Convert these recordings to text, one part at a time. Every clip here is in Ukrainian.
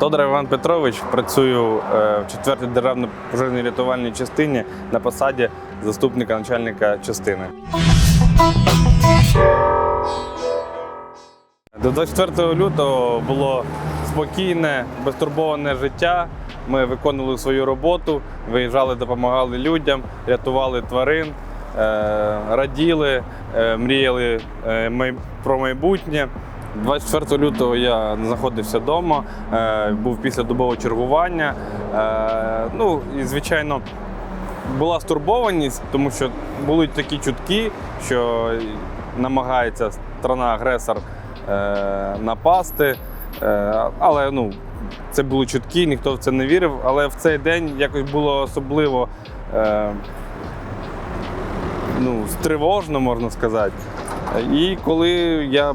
Тодор Іван Петрович працюю е, в 4-й державній пожежній рятувальній частині на посаді заступника начальника частини. До 24 лютого було спокійне, безтурбоване життя. Ми виконували свою роботу, виїжджали, допомагали людям, рятували тварин, е, раділи, е, мріяли про майбутнє. 24 лютого я знаходився вдома, е, був після добового чергування. Е, Ну і звичайно, була стурбованість, тому що були такі чутки, що намагається страна-агресор е, напасти. Але ну, це були чутки, ніхто в це не вірив. Але в цей день якось було особливо е, ну, стривожно, можна сказати. І коли я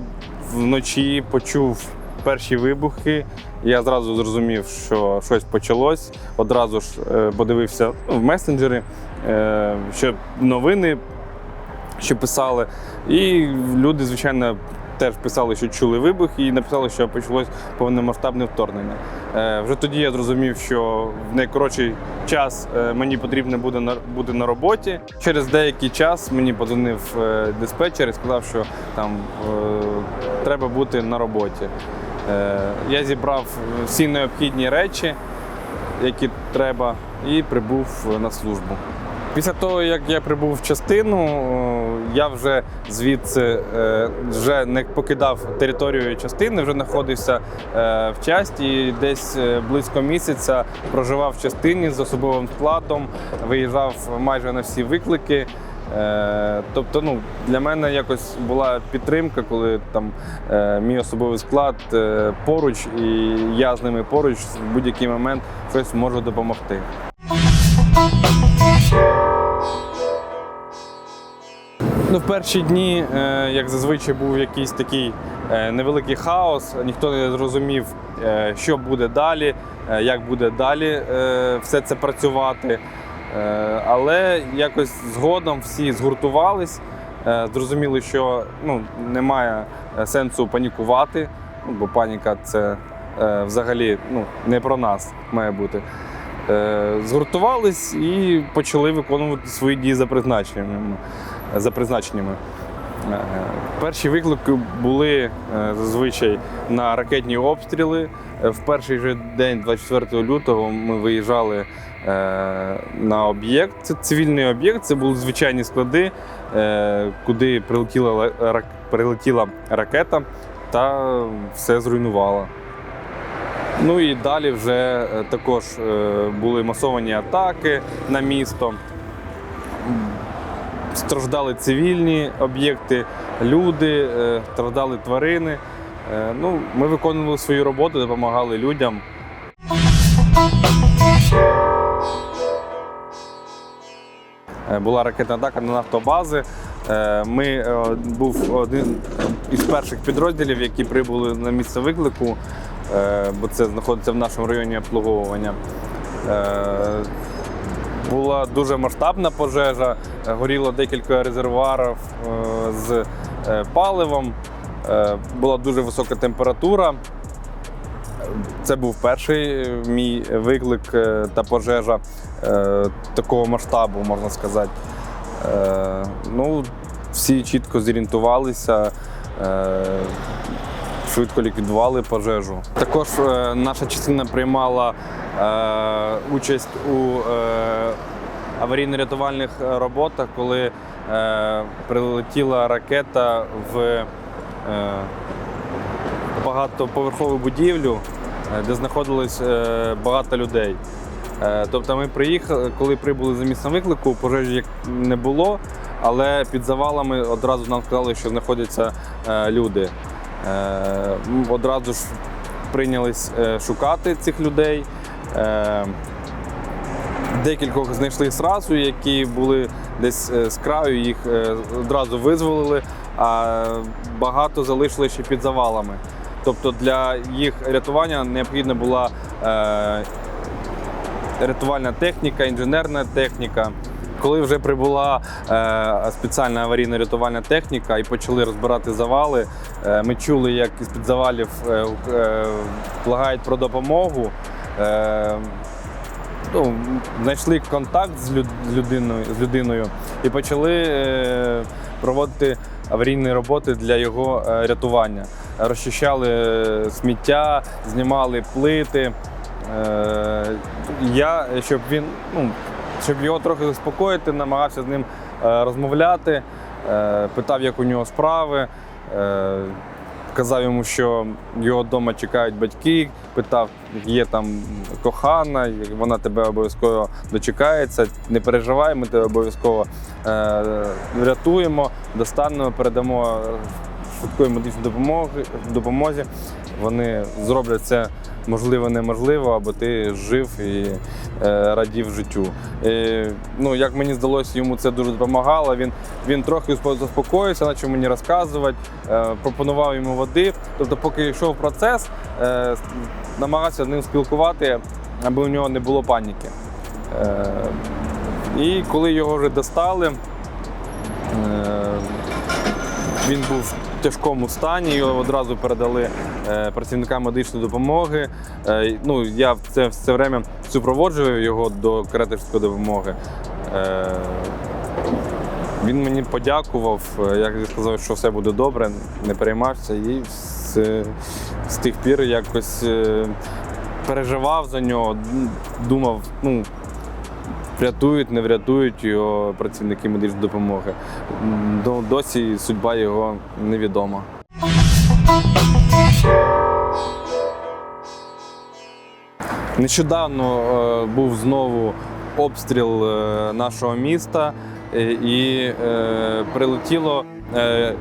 вночі почув перші вибухи, я зразу зрозумів, що щось почалось. Одразу ж е, подивився ну, в месенджери, е, що новини що писали. І люди, звичайно, теж писали, що чули вибух, і написали, що почалось повномасштабне вторгнення. Е, Вже тоді я зрозумів, що в найкоротший час е, мені потрібно буде на бути на роботі. Через деякий час мені подзвонив е, диспетчер і сказав, що там треба бути на роботі. Я зібрав всі необхідні речі, які треба, і прибув на службу. Після того, як я прибув в частину, е, я вже звідси е, вже не покидав територію частини, вже знаходився е, в часті. і Десь близько місяця проживав в частині з особовим складом, виїжджав майже на всі виклики. Тобто, ну для мене якось була підтримка, коли там мій особовий склад поруч, і я з ними поруч в будь-який момент щось можу допомогти. Ну, в перші дні, е, як зазвичай, був якийсь такий е, невеликий хаос. Ніхто не зрозумів, е, що буде далі, як буде далі все це працювати. Але якось згодом всі згуртувались, зрозуміли, що ну, немає сенсу панікувати, ну, бо паніка це взагалі ну, не про нас має бути. Е, Згуртувались і почали виконувати свої дії за призначеннями. За призначеннями. Е, Перші виклики були е, зазвичай на ракетні обстріли. В перший же день, 24 лютого, ми виїжджали на об'єкт. Це цивільний об'єкт, це були звичайні склади, куди прилетіла, рак- прилетіла ракета та все зруйнувала. Ну і далі вже е, також е, були масовані атаки на місто. Страждали цивільні об'єкти, люди, е, страждали тварини. Ну, ми виконували свою роботу, допомагали людям. Була ракетна атака на нафтобази. Ми був один із перших підрозділів, які прибули на місце виклику, бо це знаходиться в нашому районі обслуговування. Е, Була дуже масштабна пожежа, е, горіло декілька резервуарів е, з е, паливом, е, була дуже висока температура. Це був перший е, мій виклик е, та пожежа е, такого масштабу, можна сказати. Е, Ну, всі чітко зорієнтувалися, е, швидко ліквідували пожежу. Також е, наша частина приймала е, участь у е, аварійно-рятувальних роботах, коли прилетіла ракета в багатоповерхову будівлю, де знаходилось багато людей. Тобто ми приїхали, коли прибули за місцем виклику, пожежі як не було, але під завалами одразу нам сказали, що знаходяться люди. Е, Одразу ж прийнялись е, шукати цих людей. Е, Декількох знайшли зразу, які були десь з краю, їх одразу визволили, а багато залишили ще під завалами. Тобто для їх рятування необхідна була рятувальна техніка, інженерна техніка, Коли вже прибула е, спеціальна аварійно-рятувальна техніка і почали розбирати завали, е, ми чули, як із-під завалів е, е, благають про допомогу. Е, ну, знайшли контакт з, людиною, з людиною і почали е, проводити аварійні роботи для його е, рятування. Розчищали е, сміття, знімали плити. Е, я, щоб він, ну, щоб його трохи заспокоїти, намагався з ним е, розмовляти, е, питав, як у нього справи. Е, Казав йому, що його вдома чекають батьки, питав, є там кохана, вона тебе обов'язково дочекається. Не переживай, ми тебе обов'язково е, врятуємо, достанемо, передамо швидкої медичної допомоги, допомозі. Вони зроблять це можливо неможливо, аби ти жив і е, радів життю. І, ну, як мені здалося, йому це дуже допомагало. Він, він трохи заспокоївся, почав мені розказувати, е, пропонував йому води. Тобто, поки йшов процес, е, намагався з ним спілкувати, аби у нього не було паніки. І коли його вже достали, він був в тяжкому стані, його одразу передали е, працівникам медичної допомоги. Е, ну, я в це, в время супроводжую його до каретівської допомоги. Е, він мені подякував, е, я сказав, що все буде добре, не переймався і з, з тих пір якось переживав за нього, думав, ну, врятують, не врятують його працівники медичної допомоги. Досі судьба його невідома. Нещодавно е, був знову обстріл е, нашого міста е, і прилетіло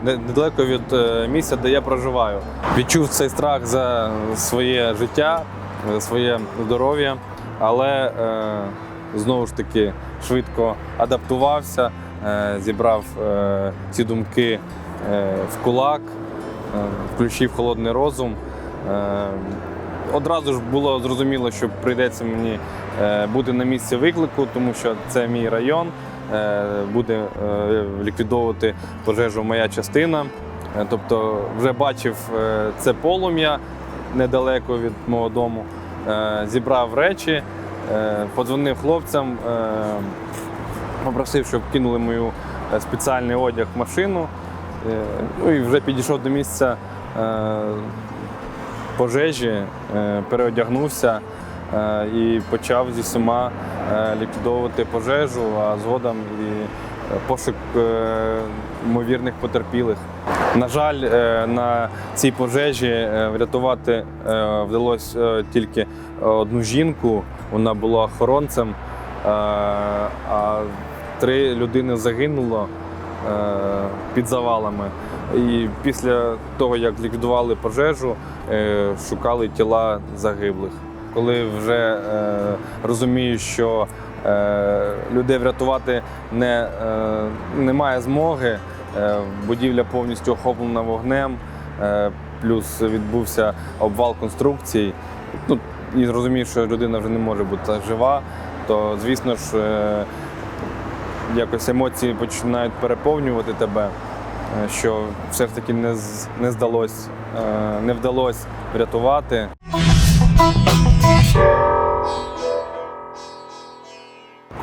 недалеко від місця, де я проживаю. Відчув цей страх за своє життя, за своє здоров'я, але знову ж таки швидко адаптувався, е, зібрав е, ці думки е, в кулак, включив холодний розум. Одразу ж було зрозуміло, що прийдеться мені бути на місці виклику, тому що це мій район, буде ліквідовувати пожежу моя частина. Тобто вже бачив це полум'я недалеко від мого дому, зібрав речі, подзвонив хлопцям, е, попросив, щоб кинули мою е, спеціальний одяг в машину. Е, Ну і вже підійшов до місця е, пожежі, е, переодягнувся е, і почав зі всіма е, ліквідовувати пожежу, а згодом і е, пошук е, ймовірних потерпілих. На жаль, е, на цій пожежі е, врятувати е, вдалося е, тільки одну жінку. Вона була охоронцем, е, а три людини загинуло е, під завалами. І після того, як ліквідували пожежу, е, шукали тіла загиблих. Коли вже е, розумію, що е, людей врятувати не, е, немає змоги, е, будівля повністю охоплена вогнем, е, плюс відбувся обвал конструкцій. Ну, і зрозумів, що людина вже не може бути жива, то звісно ж е, якось емоції починають переповнювати тебе, е, що все ж таки не, не здалось, е, не вдалося врятувати.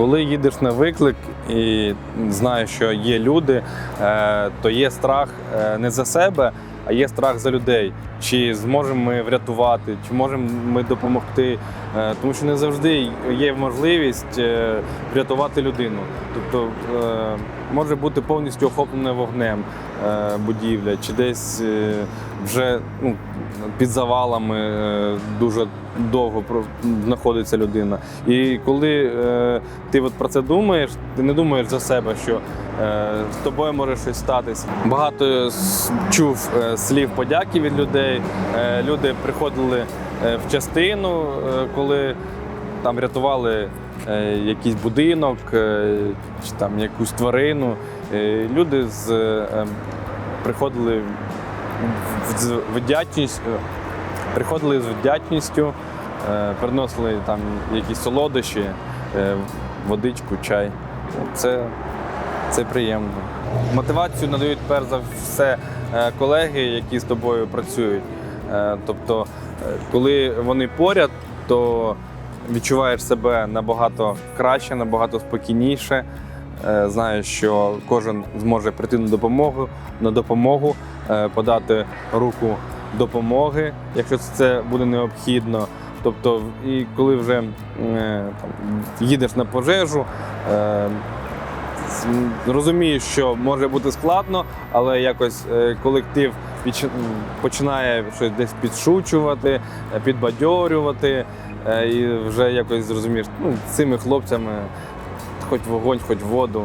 Коли їдеш на виклик і знаєш, що є люди, е, то є страх е, не за себе, а є страх за людей. Чи зможемо ми врятувати, чи можемо ми допомогти. Е, Тому що не завжди є можливість врятувати людину. Тобто може бути повністю охоплена вогнем будівля, чи десь вже ну, під завалами е, дуже довго знаходиться людина. І коли е, ти от про це думаєш, ти не думаєш за себе, що е, з тобою може щось статись. Багато чув слів подяки від людей. Люди приходили в частину, коли там рятували якийсь будинок чи там якусь тварину. Люди з, ем, приходили е, приходили з вдячністю, е, приносили там якісь солодощі, е, водичку, чай. Це, це приємно. Мотивацію надають перш за все колеги, які з тобою працюють. Тобто, коли вони поряд, то відчуваєш себе набагато краще, набагато спокійніше. Знаєш, що кожен зможе прийти на допомогу, на допомогу, подати руку допомоги, якщо це буде необхідно. Тобто, і коли вже е, там, їдеш на пожежу, е, розумієш, що може бути складно, але якось е, колектив починає щось десь підшучувати, е, підбадьорювати, е, і вже якось зрозумієш, ну, цими хлопцями хоч вогонь, хоч воду.